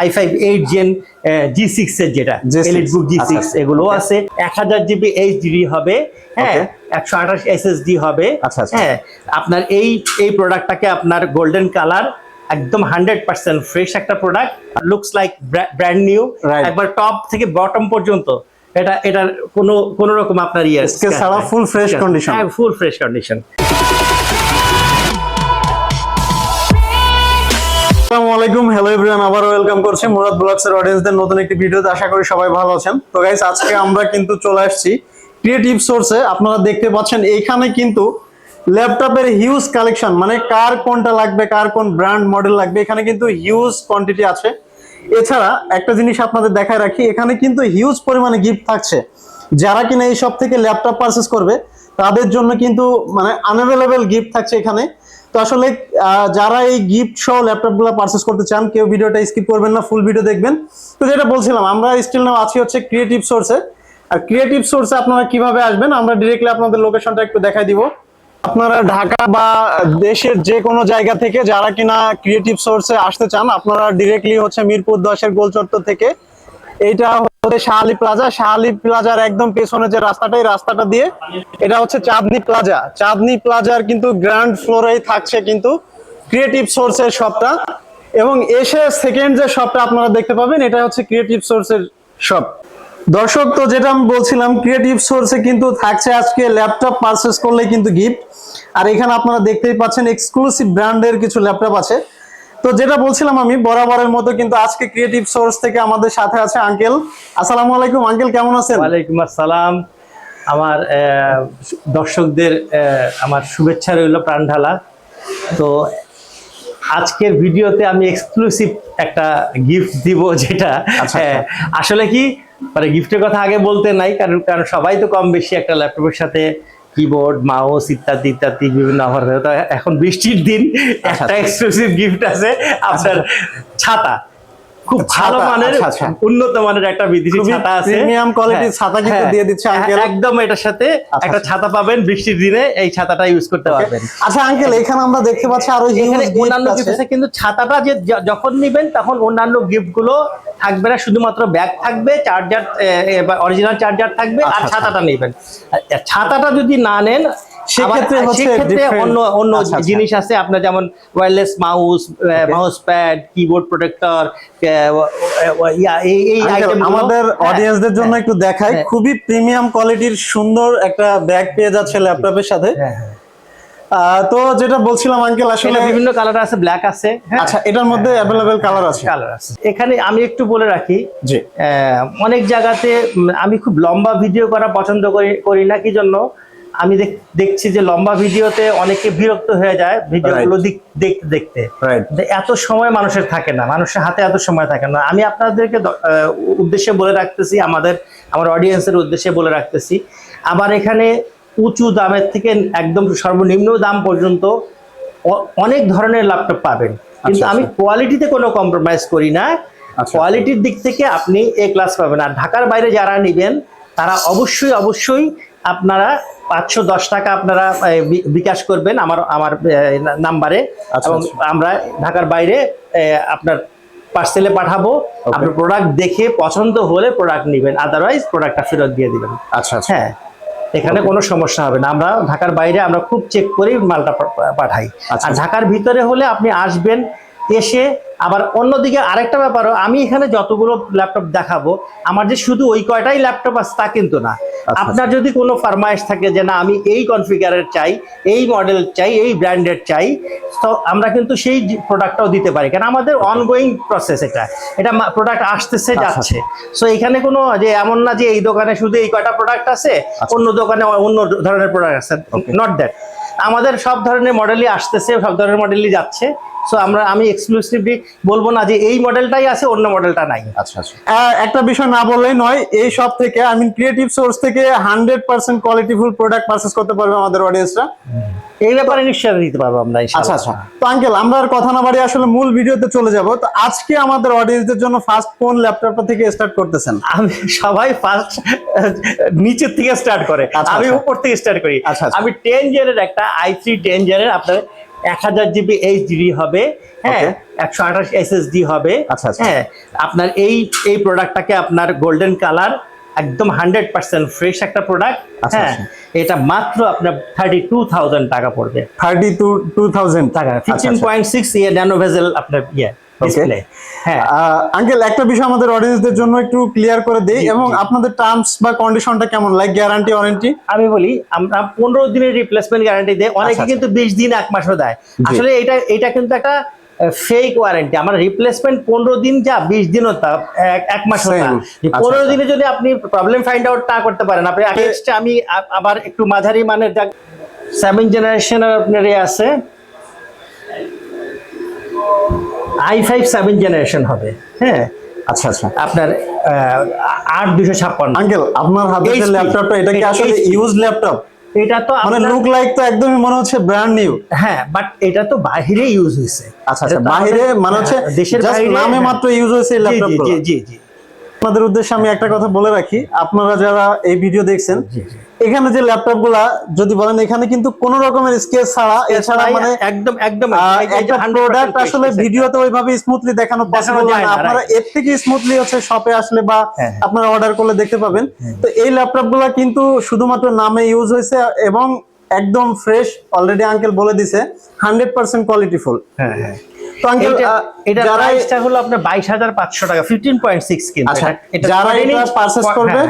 I five eight gen G six এর যেটা elite জি six. এগুলো আছে। এক হাজার জিবি এইচডিডি হবে হ্যাঁ একশো আঠাশ এসএসডি হবে আচ্ছা, আচ্ছা। হ্যাঁ। আপনার এই এই প্রোডাক্টটাকে আপনার গোল্ডেন কালার একদম হান্ড্রেড পার্সেন্ট ফ্রেশ একটা product looks like brand new একবার টপ থেকে বটম পর্যন্ত এটা এটার কোনো কোনো রকম আপনার ইয়ে ছাড়া full fresh condition। হ্যাঁ ফুল ফ্রেশ কন্ডিশন আসসালামু আলাইকুম। হ্যালো এভরিওয়ান আবার ওয়েলকাম করছি মুরাদ ব্লগস এর অডিয়েন্সদের নতুন একটি ভিডিওতে। আশা করি সবাই ভালো আছেন। তো আজকে আমরা কিন্তু চলে আসছি ক্রিয়েটিভ সোর্সে আপনারা দেখতে পাচ্ছেন, এইখানে কিন্তু ল্যাপটপের হিউজ কালেকশন মানে কার কোনটা লাগবে, কার কোন ব্র্যান্ড মডেল লাগবে, এখানে কিন্তু হিউজ কোয়ান্টিটি আছে। এছাড়া একটা জিনিস আপনাদের দেখায় রাখি, এখানে কিন্তু হিউজ পরিমাণে গিফট থাকছে। যারা কিনা এই সব থেকে ল্যাপটপ পারচেস করবে, তাদের জন্য কিন্তু মানে আনঅ্যাভেলেবেল গিফট থাকছে এখানে। তো আসলে যারা এই গিফট সহ ল্যাপটপগুলো পারচেস করতে চান, কেউ ভিডিওটা স্কিপ করবেন না ফুল ভিডিও দেখবেন। তো যেটা বলছিলাম, আমরা স্টিল নাও আছি হচ্ছে ক্রিয়েটিভ সোর্সে আর ক্রিয়েটিভ সোর্সে আপনারা কীভাবে আসবেন, আমরা ডিরেক্টলি আপনাদের লোকেশনটা একটু দেখাই দিব। আপনারা ঢাকা বা দেশের যে কোনো জায়গা থেকে যারা কিনা ক্রিয়েটিভ সোর্সে আসতে চান, আপনারা ডিরেক্টলি হচ্ছে মিরপুর দশের গোল চত্বর থেকে এইটা হচ্ছে শাহালি প্লাজা। শাহালি প্লাজার একদম পেছনে যে রাস্তাটা, এই রাস্তাটা দিয়ে এটা হচ্ছে চাঁদনি প্লাজা। চাঁদনি প্লাজার কিন্তু গ্রাউন্ড ফ্লোরেই থাকছে কিন্তু ক্রিয়েটিভ সোর্সের শপটা এবং এসে সেকেন্ড যে শপটা আপনারা দেখতে পাবেন, এটা হচ্ছে ক্রিয়েটিভ সোর্সের শপ দর্শক, তো যেটা আমি বলছিলাম ক্রিয়েটিভ সোর্সে কিন্তু থাকছে আজকে ল্যাপটপ পারচেস করলে কিন্তু গিফট আর এখানে আপনারা দেখতেই পাচ্ছেন এক্সক্লুসিভ ব্র্যান্ডের কিছু ল্যাপটপ আছে। তো যেটা বলছিলাম আমি বরাবরের মতো কিন্তু আজকে ক্রিয়েটিভ সোর্স থেকে আমাদের সাথে আছে আঙ্কেল আসসালামু আলাইকুম আঙ্কেল কেমন আছেন? ওয়ালাইকুম আসসালাম। আমার দর্শকদের আমার শুভেচ্ছা রইল প্রাণ ঢালা। তো আজকের ভিডিওতে আমি এক্সক্লুসিভ একটা গিফট দিব যেটা আচ্ছা, হ্যাঁ, আসলে কি? মানে গিফটের কথা আগে বলতে নাই কারণ কারণ সবাই তো কম বেশি একটা ল্যাপটপের সাথে কিবোর্ড মাউস ইত্যাদি ইত্যাদি বিভিন্ন আমার এখন বৃষ্টির দিন একটা আচ্ছা। এক্সক্লুসিভ গিফট আছে আপনার ছাতা। খুব ভালো মানের আচ্ছা, আচ্ছা। উন্নত মানের একটা বিদেশি ছাতা আছে। premium quality হ্যাঁ, ছাতা কিন্তু হ্যাঁ, দিয়ে দিচ্ছে হ্যাঁ, uncle। একদম এটার সাথে আচ্ছা, একটা। ছাতা পাবেন বৃষ্টির দিনে এই ছাতাটা ইউজ করতে পারবেন। আচ্ছা আঙ্কেল এখানে আমরা দেখতে পাচ্ছি আরও এখানে অন্যান্য গিফট আছে কিন্তু ছাতাটা যে যখন নিবেন তখন অন্যান্য গিফটগুলো থাকবে না শুধুমাত্র ব্যাগ থাকবে চার্জার অরিজিনাল চার্জার থাকবে আর ছাতাটা নেবেন। ছাতাটা যদি না নেন সেক্ষেত্রে হচ্ছে অন্য অন্য আচ্ছা, আচ্ছা। জিনিস আছে। আপনার যেমন wireless mouse mouse pad keyboard protector এই আমাদের হ্যাঁ, অডিয়েন্সদের জন্য একটু দেখাই। হ্যাঁ। খুবই প্রিমিয়াম কোয়ালিটির সুন্দর একটা ব্যাগ পেয়ে যাচ্ছে ল্যাপটপের সাথে। হ্যাঁ, হ্যাঁ। তো যেটা বলছিলাম আঙ্কেল আসলে বিভিন্ন কালার আছে ব্ল্যাক আছে হ্যাঁ। আচ্ছা এটার মধ্যে অ্যাভেলেবেল কালার আছে। কালার আছে। এখানে আমি একটু বলে রাখি জি। অনেক জায়গাতে আমি খুব লম্বা ভিডিও করা পছন্দ করি করি না কি জন্য? আমি দেখ- দেখছি যে লম্বা ভিডিওতে অনেকে বিরক্ত হয়ে যায় ভিডিওগুলো দিক- দেখতে। দেখতে এত সময় মানুষের থাকে না মানুষের হাতে এত সময় থাকে না। আমি আপনাদেরকে উদ্দেশ্যে বলে রাখতেছি আমাদের আমার অডিয়েন্সের উদ্দেশ্যে বলে রাখতেছি। আবার এখানে উঁচু দামের থেকে একদম সর্বনিম্ন দাম পর্যন্ত অনেক ধরনের ল্যাপটপ পাবেন। কিন্তু আচ্ছা, আমি কোয়ালিটিতে কোনো কম্প্রোমাইজ করি না। আচ্ছা। কোয়ালিটির দিক থেকে আপনি এ ক্লাস পাবেন। আর ঢাকার বাইরে যারা নেবেন তারা অবশ্যই অবশ্যই আপনারা পাঁচশো দশ টাকা আপনারা বিকাশ করবেন আমার আমার নাম্বারে। আচ্ছা, এবং আচ্ছা। আমরা ঢাকার বাইরে আপনার পার্সেলে পাঠাবো। আপনার প্রোডাক্ট দেখে পছন্দ হলে প্রোডাক্ট নেবেন। আদারওয়াইজ প্রোডাক্টটা ফেরত দিয়ে দিবেন। আচ্ছা আচ্ছা। হ্যাঁ এখানে কোনো সমস্যা হবে না। আমরা ঢাকার বাইরে আমরা খুব চেক করেই মালটা পাঠাই। আর ঢাকার ভিতরে হলে আপনি আসবেন এসে আবার অন্যদিকে আরেকটা ব্যাপারও আমি এখানে যতগুলো ল্যাপটপ দেখাবো আমার যে শুধু ওই কয়টাই ল্যাপটপ আছে তা কিন্তু না। আচ্ছা। আপনার যদি কোনো ফারমাইশ থাকে যে না আমি এই কনফিগারের চাই এই মডেল চাই এই ব্র্যান্ডের চাই তো আমরা কিন্তু সেই প্রোডাক্টটাও দিতে পারি। কারণ আমাদের অনগোয়িং প্রসেস এটা। এটা প্রোডাক্ট আসতেছে আচ্ছা, যাচ্ছে। সো এখানে কোনো যে এমন না যে এই দোকানে শুধু এই কয়টা প্রোডাক্ট আছে আচ্ছা। অন্য দোকানে অন্য ধরনের প্রোডাক্ট আছে। নট দ্যাট আমাদের সব ধরনের মডেলই আসতেছে সব ধরনের মডেলই যাচ্ছে। সো আমরা আমি এক্সক্লুসিভলি বলব না যে এই মডেলটাই আছে অন্য মডেলটা নাই। আচ্ছা আচ্ছা। একটা বিষয় না বললেই নয় এই সব থেকে আই মিন ক্রিয়েটিভ সোর্স থেকে hundred percent qualityful product purchase করতে পারবে আমাদের অডিয়েন্সরা এই ব্যাপারে নিশ্চয় দিতে পারব আমরা আচ্ছা আচ্ছা। তো আঙ্কেল আমরা আর কথা না বাড়িয়ে আসলে মূল ভিডিওতে চলে যাব। তো আজকে আমাদের অডিয়েন্সদের জন্য ফার্স্ট ফোন ল্যাপটপটা থেকে স্টার্ট করতেছেন। আমি সবাই ফার্স্ট নিচের থেকে স্টার্ট করে। আচ্ছা, আমি আচ্ছা। উপর থেকে স্টার্ট করি। আচ্ছা। আমি টেন জেনের একটা আই থ্রি টেন জেনের আপনার এক হাজার জিবি এইচডি হবে হ্যাঁ একশো আঠাশ এসএসডি হবে আচ্ছা, আচ্ছা। হ্যাঁ আপনার এই এই প্রোডাক্টটাকে আপনার গোল্ডেন কালার একদম হান্ড্রেড পার্সেন্ট ফ্রেশ একটা প্রোডাক্ট আচ্ছা, হ্যাঁ এটা মাত্র আপনার থার্টি টু থাউজেন্ড টাকা পড়বে। থার্টি টু টু থাউজেন্ড টাকা ফিফটিন পয়েন্ট সিক্স ইয়ে ন্যানো ভেজেল আপনার ইয়ে। ডিসপ্লে হ্যাঁ। আঙ্কেল একটা বিষয় আমাদের অডিয়েন্সদের জন্য একটু ক্লিয়ার করে দেই এবং আপনাদের টার্মস বা কন্ডিশনটা কেমন? লাইক গ্যারান্টি ওয়ারেন্টি আমি বলি আমরা পনেরো দিনের রিপ্লেসমেন্ট গ্যারান্টি দেয়। অনেকে আচ্ছা, কিন্তু বিশ দিন এক মাসও দেয়। আসলে এটা এটা কিন্তু একটা ফেক ওয়ারেন্টি আমার রিপ্লেসমেন্ট পনেরো দিন যা বিশ দিনও তা এক- তা। আচ্ছা, পনেরো আচ্ছা। দিনে যদি আপনি প্রবলেম ফাইন্ড আউট না করতে পারেন আপনি আমি আবার একটু মাঝারি মানের যা সেভেন জেনারেশনের আপনার আছে। আই ফাইভ সেভেন জেনারেশন হবে। হ্যাঁ? আচ্ছা আচ্ছা। আপনার আট দুশো ছাপ্পান্ন। আঙ্কেল আপনার হাতে যে ল্যাপটপটা এটা কি আসলে ইউজ ল্যাপটপ এটা তো মানে লুক লাইক তো একদমই মনে হচ্ছে ব্র্যান্ড নিউ হ্যাঁ বাট এটা তো বাহিরে ইউজ হয়েছে। আচ্ছা আচ্ছা বাইরে মানে হচ্ছে হ্যাঁ, দেশের বাইরে নামে হ্যাঁ। মাত্র ইউজ হয়েছে ল্যাপটপ জি জি জি আপনাদের উদ্দেশ্যে আমি একটা কথা বলে রাখি। আপনারা যারা এই ভিডিও দেখছেন। এখানে যে ল্যাপটপগুলা যদি বলেন এখানে কিন্তু কোন রকমের স্কেচ ছাড়া এছাড়া মানে একদম একদম আহ, এই যে একটা প্রোডাক্ট আসলে ভিডিওতে ওইভাবে স্মুথলি দেখানো পসিবল না। আপনারা এর থেকে স্মুথলি হচ্ছে শপে আসলে বা হ্যাঁ। আপনারা অর্ডার করলে দেখতে পাবেন। তো এই ল্যাপটপগুলা কিন্তু শুধুমাত্র নামে ইউজ হয়েছে এবং একদম ফ্রেশ অলরেডি আঙ্কেল বলে দিছে হান্ড্রেড পার্সেন্ট কোয়ালিটিফুল হ্যাঁ হ্যাঁ। যারা কিন্তু। আচ্ছা, এটা- যারা এটা করবে,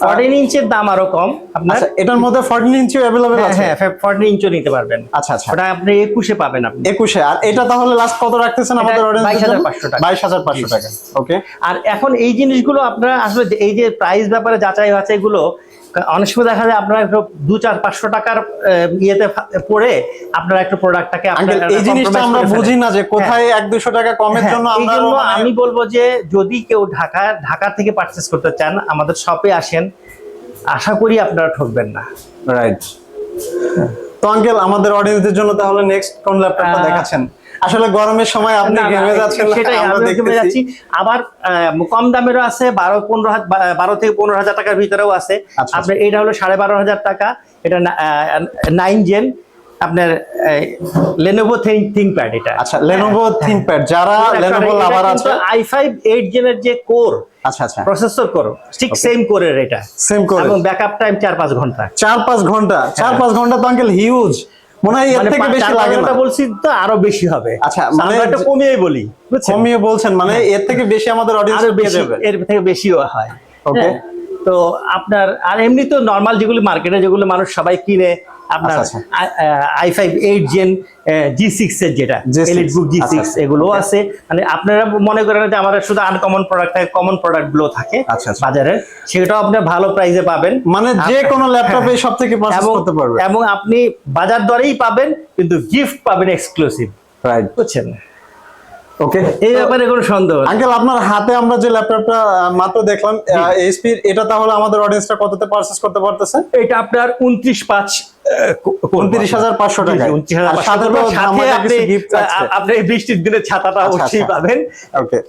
ফর্টিন ইঞ্চের দাম আরও কম আপনার আচ্ছা এটার মধ্যে ফর্টিন ইঞ্চি অ্যাভেলেবেল হ্যাঁ আছে? হ্যাঁ ফর্টিন ইঞ্চও নিতে পারবেন। আচ্ছা আচ্ছা। ওটা আপনি একুশে পাবেন আপনি। একুশে আর এটা তাহলে লাস্ট কত রাখতেছেন আমাদের অডিয়েন্স 22,500 টাকা। বাইশ হাজার পাঁচশো টাকা ওকে আর এখন এই জিনিসগুলো আপনারা আসলে এই যে প্রাইস ব্যাপারে যাচাই বাছাই গুলো অনেক সময় দেখা যায় আপনারা একটু দু চার পাঁচশো টাকার ইয়েতে পরে পড়ে আপনারা একটু প্রোডাক্টটাকে এই জিনিসটা আমরা বুঝি না যে কোথায় এক দুশো টাকা কমের হ্যাঁ, জন্য আমরা মানে- আমি বলব যে যদি কেউ ঢাকা ঢাকা থেকে পারচেস করতে চান আমাদের শপে আসেন। আশা করি আপনারা ঠকবেন না। রাইট তো আঙ্কেল আমাদের অডিয়েন্সের জন্য তাহলে নেক্সট কোন ল্যাপটপটা দেখাচ্ছেন? আসলে গরমের সময় আপনি ঘেমে যাচ্ছেন সেটাই আমরা আমি ঘেমে যাচ্ছি। আবার কম দামেরও আছে বারো পনেরো হাজার বারো থেকে পনেরো হাজার টাকার ভিতরেও আছে। আচ্ছা। আপনার এটা হলো সাড়ে বারো হাজার টাকা এটা নাইন জেন আপনার লেনোভো থিঙ্কপ্যাড এটা। আচ্ছা লেনোভো থিঙ্কপ্যাড যারা লেনোভো লাভার আছে। আই ফাইভ এইট জেনের যে কোর আচ্ছা আচ্ছা। প্রসেসর কোর ঠিক সেম কোরের এটা। সেম করে এবং ব্যাকআপ টাইম চার পাঁচ ঘণ্টা। চার পাঁচ ঘণ্টা চার পাঁচ ঘণ্টা তো আঙ্কেল হিউজ মনে হয় এর মানে থেকে বেশি লাগে না। বলছি তো আরও বেশি হবে। আচ্ছা, মানে যে- কমিয়ে বলি কমিয়ে বলছেন মানে এর থেকে বেশি আমাদের অডিয়েন্স আরও বেশি এর থেকে বেশিও হয়. হ্যাঁ, তো আপনার আর এমনি তো নর্মাল যেগুলো মার্কেটে যেগুলো মানুষ সবাই কিনে আপনার I five eight gen G six এর যেটা এলিট বুক জি সিক্স এগুলো আছে। মানে আপনারা মনে করেন যে আমাদের শুধু আনকমন প্রোডাক্ট থাকে কমন প্রোডাক্টগুলো থাকে আচ্ছা, আচ্ছা। বাজারে। সেটাও আপনি ভালো প্রাইসে পাবেন। মানে যে কোনো ল্যাপটপে সব থেকে পারচেজ করতে পারবে। এবং আপনি বাজার দরেই পাবেন কিন্তু গিফট পাবেন এক্সক্লুসিভ রাইট বুঝছেন? ওকে এই ব্যাপারে কোনো সন্দেহ। আঙ্কেল আপনার হাতে আমরা যে ল্যাপটপটা মাত্র দেখলাম এইচপি এটা তাহলে আমাদের অডিয়েন্সটা কততে পারচেজ করতে পারতেছে? এটা আপনার উনত্রিশ পাঁচ উনত্রিশ হাজার পাঁচশো টাকা তো শিবা আপনি বৃষ্টির দিনে ছাতাটা আচ্ছা, অবশ্যই আচ্ছা। পাবেন।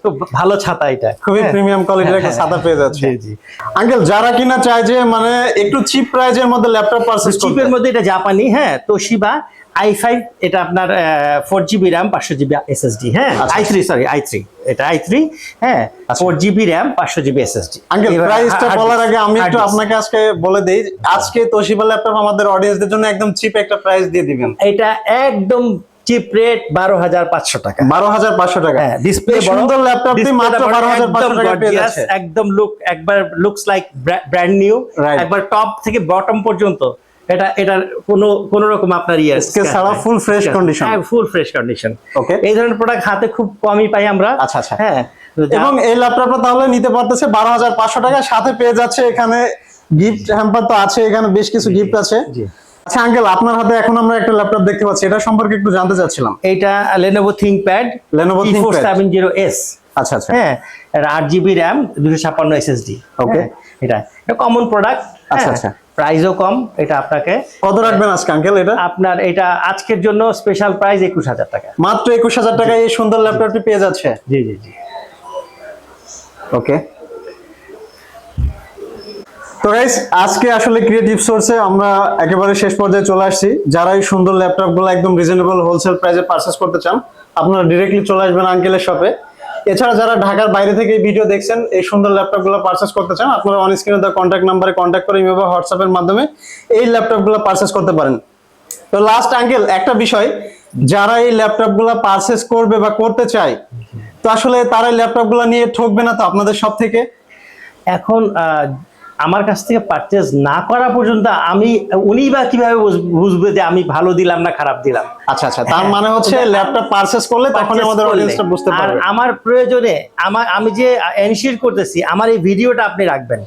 তো ভালো ছাতা এটা। খুবই হ্যাঁ। প্রিমিয়াম কোয়ালিটির একটা হ্যাঁ, ছাতা পেয়ে যাচ্ছে। জি আঙ্কেল যারা কিনা চায় যে মানে একটু চিপ প্রাইজের মধ্যে ল্যাপটপ পারচেজ চিপের মধ্যে এটা জাপানি হ্যাঁ তোশিবা আই ফাইভ এটা আপনার ফোর জিবি র্যাম পাঁচশো জিবি এসএসডি হ্যাঁ? I three sorry I three এটা আই থ্রি হ্যাঁ। ফোর জিবি র্যাম পাঁচশো জিবি এসএসডি প্রাইসটা বলার আগে আমি একটু আপনাকে আজকে বলে দেই আজকে তোশিবা ল্যাপটপ আমাদের অডিয়েন্সদের জন্য একদম চিপ একটা প্রাইস দিয়ে দিবেন। এটা একদম চিপ রেট বারো হাজার পাঁচশো টাকা। বারো হাজার পাঁচশো টাকা। হ্যাঁ ডিসপ্লে সুন্দর ল্যাপটপটি মাত্র বারো হাজার পাঁচশো টাকা একদম লুক একবার লুকস লাইক ব্র্যান্ড নিউ একবার টপ থেকে বটম পর্যন্ত। এটা এটার কোনো কোনো রকম আপনার ইয়ে ছাড়া ফুল ফ্রেশ কন্ডিশন হ্যাঁ ফুল ফ্রেশ কন্ডিশন Okay. এই ধরনের প্রোডাক্ট হাতে খুব কমই পাই আমরা। আচ্ছা, আচ্ছা। হ্যাঁ এবং এই ল্যাপটপটা তাহলে নিতে পারতেছে বারো হাজার পাঁচশো টাকা। সাথে পেয়ে যাচ্ছে এখানে গিফট হ্যাম্পার তো আছে এখানে বেশ কিছু গিফট আছে। জি। আচ্ছা আঙ্কেল আপনার হাতে এখন আমরা একটা ল্যাপটপ দেখতে পাচ্ছি। এটা সম্পর্কে একটু জানতে চাচ্ছিলাম। এইটা Lenovo ThinkPad Lenovo four ThinkPad। Seven zero S আচ্ছা আচ্ছা। হ্যাঁ এটা আট জিবি র্যাম দুশো ছাপ্পান্ন এসএসডি Okay. এটা এটা কমন প্রোডাক্ট আচ্ছা, আচ্ছা। প্রাইসও কম এটা আপনাকে কত রাখবেন আজকে আঙ্কেল এটা? আপনার এটা আজকের জন্য স্পেশাল প্রাইস একুশ হাজার টাকা। মাত্র একুশ হাজার টাকায় এই সুন্দর ল্যাপটপটি পেয়ে যাচ্ছে? জি জি জি। ওকে তো গাইস আজকে আসলে ক্রিয়েটিভ সোর্সে আমরা একেবারে শেষ পর্যায়ে চলে আসছি। যারা এই সুন্দর ল্যাপটপগুলো একদম রিজনেবল হোলসেল প্রাইসে পারচেস করতে চান আপনারা ডিরেক্টলি চলে আসবেন আঙ্কেলের শপে এছাড়া যারা ঢাকার বাইরে থেকে ভিডিও দেখছেন, এই সুন্দর ল্যাপটপগুলো পারচেস করতে চান, আপনারা অন স্ক্রিনে দেওয়া কন্ট্যাক্ট নাম্বারে কন্ট্যাক্ট করে ইমেল বা হোয়াটসঅ্যাপের মাধ্যমে এই ল্যাপটপগুলো পারচেস করতে পারেন। তো লাস্ট আঙ্কেল একটা বিষয়, যারা এই ল্যাপটপগুলো পারচেস করবে বা করতে চায়, তো আসলে তারা ল্যাপটপগুলো নিয়ে ঠকবে না তো আপনাদের সব থেকে এখন আমার কাছ থেকে পারচেজ না করা পর্যন্ত আমি, উনি বা কীভাবে বুঝ- বুঝবে যে আমি ভালো দিলাম না খারাপ দিলাম? আচ্ছা আচ্ছা তার মানে হচ্ছে ল্যাপটপ পারচেস করলে তখন আমাদের অডিয়েন্সটা বুঝতে আর আমার প্রয়োজনে আমার আমি যে এনশিওর করতেছি আমার এই ভিডিওটা আপনি রাখবেন।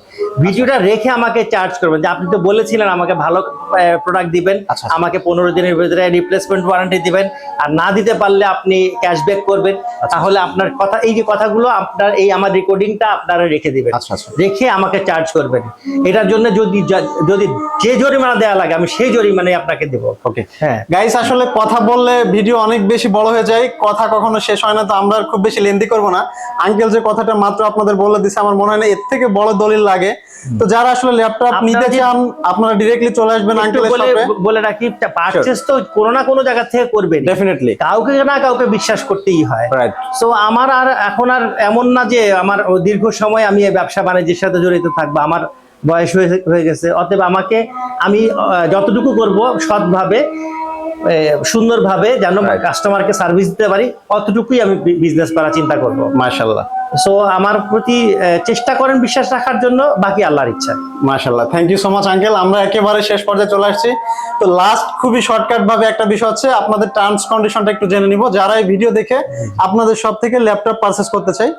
ভিডিওটা রেখে আমাকে চার্জ করবেন। যে আপনি তো বলেছিলেন আমাকে ভালো প্রোডাক্ট দিবেন আচ্ছা। আমাকে পনেরো দিনের ভিতরে রিপ্লেসমেন্ট ওয়ারেন্টি দিবেন। আর না দিতে পারলে আপনি ক্যাশব্যাক করবেন। আচ্ছা। তাহলে আপনার কথা এই যে কথাগুলো আপনার এই আমার রেকর্ডিংটা আপনারা রেখে দিবেন। আচ্ছা, আচ্ছা। রেখে আমাকে চার্জ করবেন। এটার জন্য যদি যদি যে জরিমানা দেওয়া লাগে আমি সেই জরিমানাই আপনাকে দেবো। ওকে হ্যাঁ। গাইস আসলে কথা বললে ভিডিও অনেক বেশি বড় হয়ে যায় কথা কখনো শেষ হয় না তো আমরা খুব বেশি লেন্দি করব না। আঙ্কেল যে কথাটা মাত্র আপনাদের বলে দিছে আমার মনে হয় না এর থেকে বড় দলিল লাগে। তো যারা আসলে ল্যাপটপ নিতে চান আপনারা ডিরেক্টলি চলে আসবেন আঙ্কেলের বলে শপে বলে রাখি পারচেস তো কোনো না কোনো জায়গা থেকে করবেন ডেফিনেটলি কাউকে না কাউকে বিশ্বাস করতেই হয়। রাইট সো আমার আর এখন আর এমন না যে আমার দীর্ঘ সময় আমি এই ব্যবসা বাণিজ্যের সাথে জড়িত থাকব আমার বয়স হয়ে গেছে। অতএব আমাকে আমি যতটুকু করব সৎভাবে। সুন্দরভাবে যেন. কাস্টমারকে সার্ভিস দিতে পারি অতটুকুই আমি বিজনেস করার চিন্তা করব। মাশাআল্লাহ। সো আমার প্রতি চেষ্টা করেন বিশ্বাস রাখার জন্য বাকি আল্লাহর ইচ্ছা। মাশাআল্লাহ। Thank you so much uncle আমরা একেবারে শেষ পর্যায়ে চলে আসছি। তো লাস্ট খুবই শর্টকাট ভাবে একটা বিষয় হচ্ছে আপনাদের টার্মস কন্ডিশনটা একটু জেনে নিব। যারা এই ভিডিও দেখে আপনাদের সব থেকে ল্যাপটপ পারচেস করতে চাই।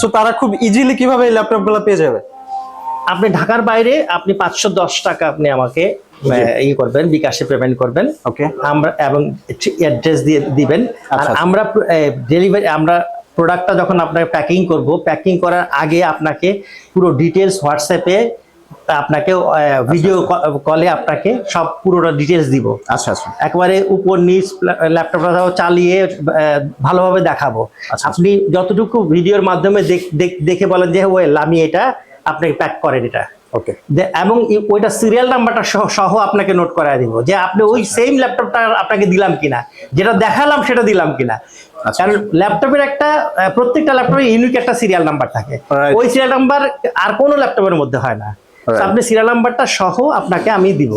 সো তারা খুব ইজিলি কীভাবে এই ল্যাপটপগুলো পেয়ে যাবে? আপনি ঢাকার বাইরে আপনি পাঁচশো দশ টাকা আপনি আমাকে ই করবেন বিকাশে পেমেন্ট করবেন ওকে আমরা এবং অ্যাড্রেস দিয়ে দিবেন। আর আচ্ছা। আমরা ডেলিভারি আমরা প্রোডাক্টটা যখন আপনাকে প্যাকিং করব প্যাকিং করার আগে আপনাকে পুরো ডিটেলস হোয়াটসঅ্যাপে আপনাকে ভিডিও কলে আপনাকে সব পুরোটা ডিটেলস দিব। আচ্ছা আচ্ছা। একবারে উপর নিচ ল্যাপটপটাও চালিয়ে ভালোভাবে দেখাবো। আচ্ছা। আপনি যতটুকু ভিডিওর মাধ্যমে দেখে বলেন যে ওয়েল আমি এটা আপনাকে প্যাক করেন এটা ওকে যে এবং ওইটা সিরিয়াল নাম্বারটা সহ সহ আপনাকে নোট করায় দিব যে আপনি ওই আচ্ছা। সেম ল্যাপটপটা আপনাকে দিলাম কিনা যেটা দেখালাম সেটা দিলাম কিনা। আচ্ছা। কারণ ল্যাপটপের একটা প্রত্যেকটা ল্যাপটপে ইউনিক একটা সিরিয়াল নাম্বার থাকে। ওই সিরিয়াল নাম্বার আর কোনো ল্যাপটপের মধ্যে হয় না। আপনি সিরিয়াল নাম্বারটা সহ আপনাকে আমি দিব।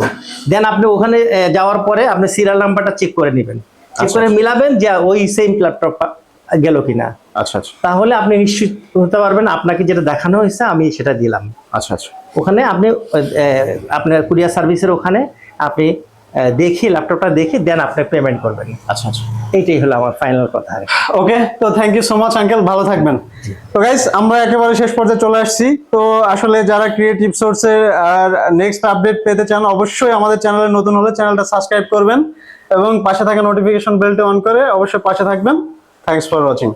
দেন আপনি ওখানে যাওয়ার পরে আপনি সিরিয়াল নাম্বারটা চেক করে নেবেন। চেক আচ্ছা, করে মিলাবেন যে ওই সেম ল্যাপটপ গেল কিনা। আচ্ছা আচ্ছা। তাহলে আপনি নিশ্চিত হতে পারবেন আপনাকে যেটা দেখানো হয়েছে আমি সেটা দিলাম। আচ্ছা আচ্ছা। ওখানে আপনি আপনার কুরিয়ার সার্ভিসের ওখানে আপনি দেখি ল্যাপটপটা দেখি দেন আপনি পেমেন্ট করবেন। আচ্ছা আচ্ছা। এইটাই হলো আমার ফাইনাল কথা ওকে তো thank you so much uncle ভালো থাকবেন। তো গাইস আমরা একেবারে শেষ পর্যায়ে চলে আসছি। তো আসলে যারা ক্রিয়েটিভ সোর্সের আর নেক্সট আপডেট পেতে চান অবশ্যই আমাদের চ্যানেলে নতুন হলে চ্যানেলটা সাবস্ক্রাইব করবেন এবং পাশে থাকা নোটিফিকেশন বেলটা অন করে অবশ্যই পাশে থাকবেন। Thanks for watching